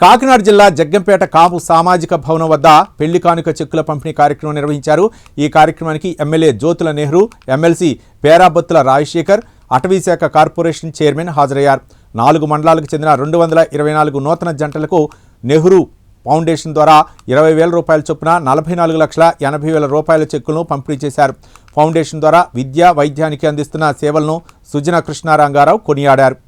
కాకినాడ జిల్లా జగ్గంపేట కాపు సామాజిక భవనం వద్ద పెళ్ళి కానుక చెక్కుల పంపిణీ కార్యక్రమం నిర్వహించారు. ఈ కార్యక్రమానికి ఎమ్మెల్యే జ్యోతుల నెహ్రూ ఎమ్మెల్సీ పేరాబత్తుల రాజశేఖర్ అటవీశాఖ కార్పొరేషన్ చైర్మన్ హాజరయ్యారు. నాలుగు మండలాలకు చెందిన రెండు వందల ఇరవై నాలుగు నూతన జంటలకు నెహ్రూ ఫౌండేషన్ ద్వారా ఇరవై వేల రూపాయల చొప్పున నలభై నాలుగు లక్షల ఎనభై వేల రూపాయల చెక్కులను పంపిణీ చేశారు. ఫౌండేషన్ ద్వారా విద్య వైద్యానికి అందిస్తున్న సేవలను సుజన కృష్ణారాంగారావు కొనియాడారు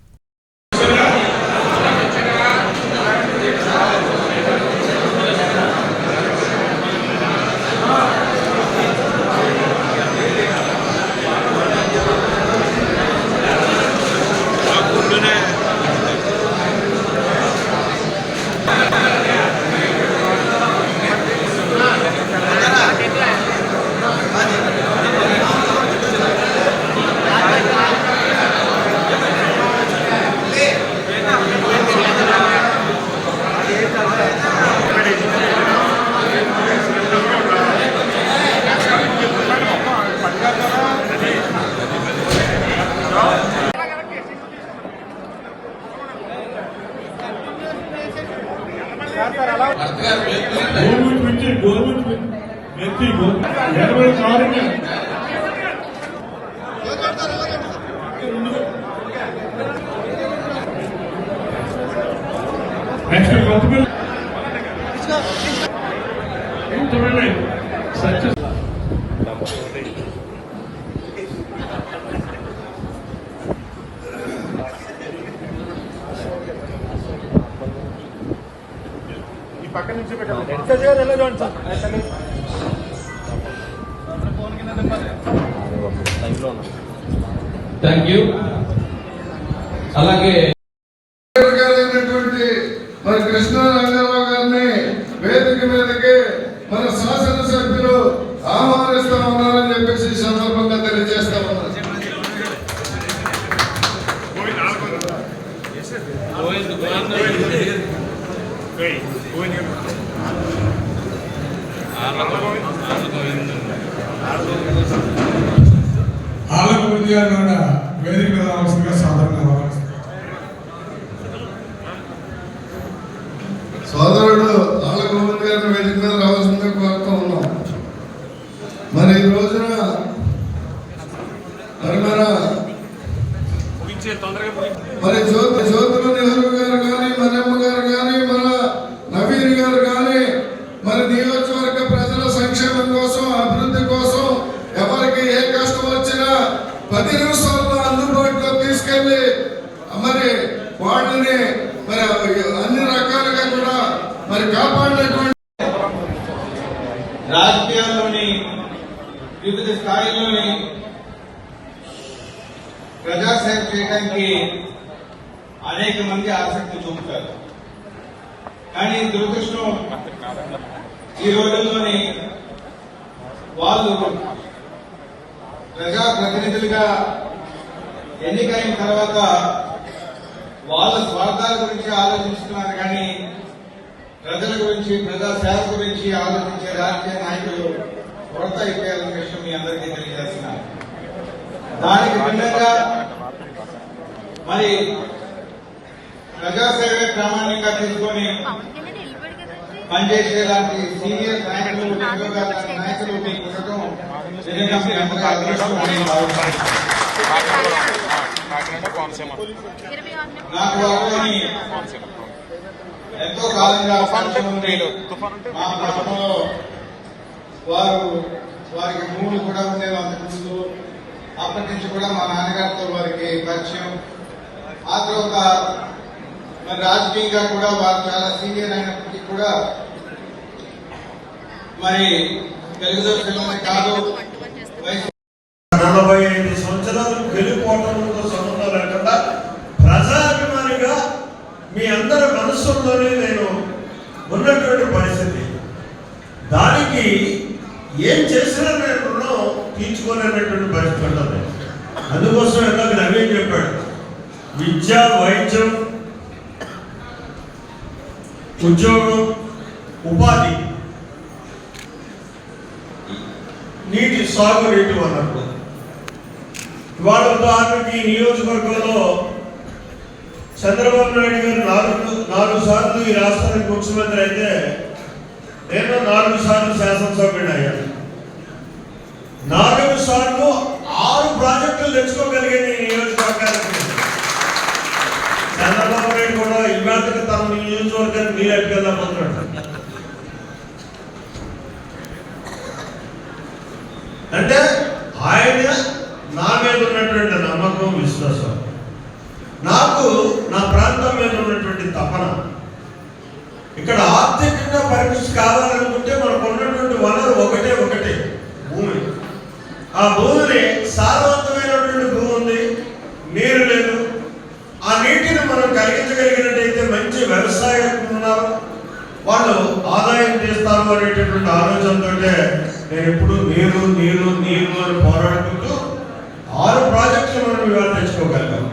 గవర్నమెంట్ నుంచి గవర్నమెంట్ వ్యక్తి ఎనభై నాలుగు నెక్స్ట్ కొత్తపల్లి చూడండి సత్య థ్యాంక్ యూ అలాగే కృష్ణ రంగారావు గారిని వేదిక మీదకి మన శాసనసభ్యులు ఆహ్వానిస్తా ఉన్నారని చెప్పేసి ఈ సందర్భంగా తెలియజేస్తా ఉన్నారు ఆలకు ఉద్యోగాలు కూడా వేదిక మీద రావాల్సిందిగా సాధారణంగా ఆహ్వానిస్తున్నాను. సోదరుడు ఆళ్ళ గోవింద్ గారిని వేదిక మీద రావాల్సిందిగా కోరుతూ ఉన్నాం మరి ఈ రోజున మరి మన మరి జ్యోతి జ్యోతుల నెహ్రూ గారు కానీ మనమ్మ గారు కానీ మన నవీన్ గారు కానీ మరి నియోజకవర్గ ప్రజల సంక్షేమం కోసం అభివృద్ధి కోసం ఎవరికి ఏ కష్టం వచ్చినా పది నిమిషాల్లో అందుబాటులో తీసుకెళ్ళి మరి వాళ్ళని మరి అన్ని రకాలుగా కూడా మరి కాపాడినటువంటి రాజకీయాల్లోని వివిధ స్థాయిల్లోని ప్రజాసేవ చేయడానికి అనేక మంది ఆసక్తి చూపుతారు. కానీ దురదృష్టం ఈ రోజుల్లోని వాళ్ళు ప్రజా ప్రతినిధులుగా ఎన్నికైన తర్వాత వాళ్ళ స్వార్థాల గురించి ఆలోచిస్తున్నారు కానీ ప్రజల గురించి ప్రజా సేవ గురించి ఆలోచించే రాజకీయ నాయకులు కొరత అయిపోయారన్న విషయం మీ అందరికీ తెలియజేస్తున్నారు దానికి భిన్నంగా మరి ప్రజాసేవ ప్రామాణికంగా తీసుకొని పనిచేసేలాంటి సీనియర్ నాయకులు ఉద్యోగాల నాయకులు మీకు ఉండటం నిజంగా మీ అందరికీ అదృష్టం అని నాకు వారిని ఎంతో కాలంగా మా గ్రామంలో వారు వారికి మూడు కూడా ఉండేవి అంతకుముందు అప్పటి నుంచి కూడా మా నాన్నగారితో వారికి పరిచయం. ఆ తర్వాత మరి రాజకీయంగా కూడా వారు చాలా సీనియర్ అయినప్పుడు కూడా మరి తెలుగుదేశం కాదు నలభై ఐదు సంవత్సరాలు గెలుపోవడంతో సంబంధం లేకుండా ప్రజాభిమానిగా మీ అందరి మనస్సుల్లోనే నేను ఉన్నటువంటి పరిస్థితి. దానికి ఏం చేసినా నేను రుణం తీర్చుకోలేనటువంటి పరిస్థితి ఉంటుంది. అందుకోసం ఇందాక నవీన్ చెప్పాడు విద్య వైద్యం ఉద్యోగం ఉపాధి నీటి సాగు రేటు వనరులు ఇవాళ ఉదాహరణకి ఈ నియోజకవర్గంలో చంద్రబాబు నాయుడు గారు నాలుగు నాలుగు సార్లు ఈ రాష్ట్రానికి ముఖ్యమంత్రి అయితే నేను నాలుగు సార్లు శాసనసభ్యుడు అయ్యాను నాలుగు సార్లు ఆరు ప్రాజెక్టులు తెచ్చుకోగలిగాను ఈ నియోజకవర్గానికి. చంద్రబాబు కర్ణాటక కూడా తన నియోజకవర్గాన్ని మీరు ఎట్టుకెళ్ళకపోతున్నాడు అంటే ఆయన నా మీద ఉన్నటువంటి నమ్మకం విశ్వాసం. నాకు నా ప్రాంతం మీద ఉన్నటువంటి తపన. ఇక్కడ ఆర్థికంగా పరిమితి కావాలనుకుంటే మనకు ఉన్నటువంటి వనరు ఒకటే ఒకటే. భూమి. ఆ భూమిని సారవంతం భూమి ఉంది నీరు లేదు ఆ నీటిని మనం కలిగించగలిగినట్టయితే మంచి వ్యవసాయకులు ఉన్నారు వాళ్ళు ఆదాయం చేస్తారు అనేటటువంటి ఆలోచనతో నేను ఎప్పుడు నీరు నీరు నీరు అని పోరాడుకుంటూ ఆరు ప్రాజెక్టులు మనం ఇవాళ తెచ్చుకోగలిగాం.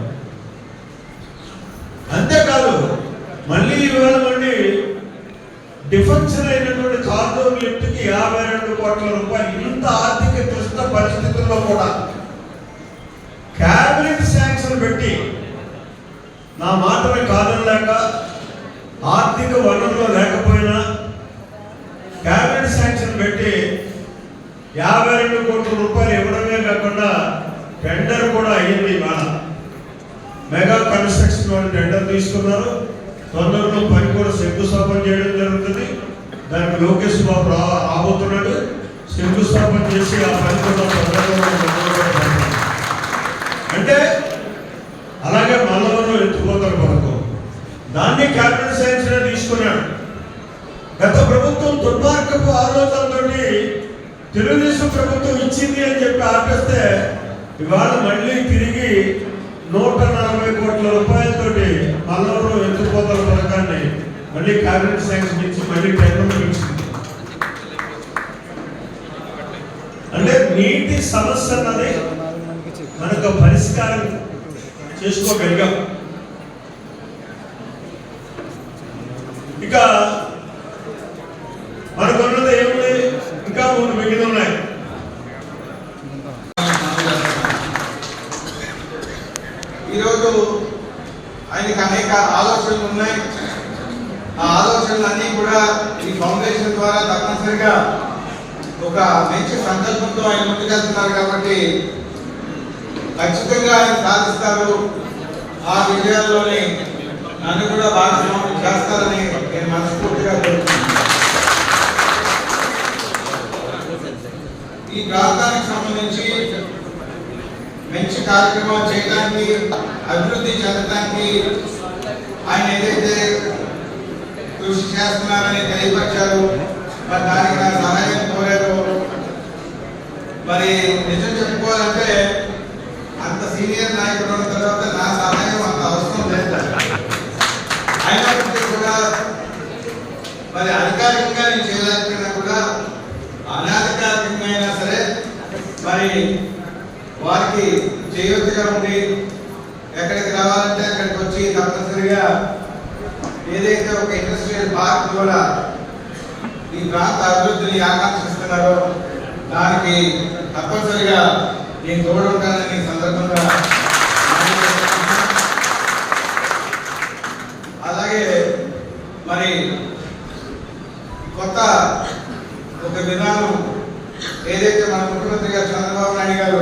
అంతేకాదు మళ్ళీ ఇవాళ మళ్ళీ డిఫెన్సర్ అయినటువంటి కార్డోన్ లిఫ్ట్కి యాభై రెండు కోట్ల రూపాయలు ఇంత ఆర్థిక క్లిష్ట పరిస్థితుల్లో కూడా క్యాబినెట్ శాంక్షన్ పెట్టి నా మాటమే కాదనలేక ఆర్థిక వనరులు లేకపోయినా క్యాబినెట్ శాంక్షన్ పెట్టి యాభై రెండు కోట్ల రూపాయలు ఇవ్వడమే కాకుండా టెండర్ కూడా అయ్యింది ఇవాళ. మెగా కన్స్ట్రక్షన్ వాళ్ళు టెండర్ తీసుకున్నారు. తొందరలో పని కూడా శంకుస్థాపన చేయడం జరుగుతుంది. దానికి లోకేష్ బాబు రా రాబోతున్నాడు. శంకుస్థాపన చేసి ఆ పని కూడా తొందరలో అంటే అలాగే మల్లవరం ఎత్తుపోతల పథకం దాన్ని క్యాపిటల్ సైన్స్ తీసుకున్నాడు. గత ప్రభుత్వం దుర్మార్గపు ఆలోచనతోటి తెలుగుదేశం ప్రభుత్వం ఇచ్చింది అని చెప్పి ఆపేస్తే ఇవాళ మళ్ళీ తిరిగి నూట నలభై కోట్ల రూపాయలతోటి మల్లవరం ఎత్తుపోతల పథకాన్ని మళ్ళీ క్యాబినెట్ శాంక్షన్ ఇచ్చి మళ్ళీ టెండర్ ఇచ్చింది అంటే నీటి సమస్య అన్నది మనకు పరిష్కారం చేసుకోగలిగాం. ఇక ఆ కూడా ఈ ఫౌండేషన్ ద్వారా తప్పనిసరిగా ఒక మంచి సంకల్పంతో ఆయన ముందుకెళ్తున్నారు కాబట్టి ఖచ్చితంగా ఆయన సాధిస్తారు. ఆ విజయాల్లోనే నన్ను కూడా భాగస్వామ్యం చేస్తారని నేను మనస్ఫూర్తిగా ఈ ప్రాంతానికి సంబంధించి మంచి కార్యక్రమాలు చేయడానికి అభివృద్ధి చెందడానికి ఆయన ఏదైతే కృషి చేస్తున్నారని తెలియపరిచారు. మరి దానికి నా సహాయం కోరారు. మరి నిజం చెప్పుకోవాలంటే అంత సీనియర్ నాయకుడు ఉన్న తర్వాత నా సహాయం అంత అవసరం లేదు. అయినప్పటికీ కూడా మరి అధికారికంగా నేను చేయలేకపోయినా కూడా అనాధికారికంగా సరే మరి వారికి చేయొచ్చుగా ఉండి ఎక్కడికి రావాలంటే అక్కడికి వచ్చి తప్పనిసరిగా ఏదైతే ఒక ఇండస్ట్రియల్ పార్క్ కూడా ఈ ప్రాంత అభివృద్ధిని ఆకాంక్షిస్తున్నారో దానికి తప్పనిసరిగా నేను తోడుంటానని సందర్భంగా అలాగే మరి కొత్త ఒక విధానం ఏదైతే మన ముఖ్యమంత్రి గారు చంద్రబాబు నాయుడు గారు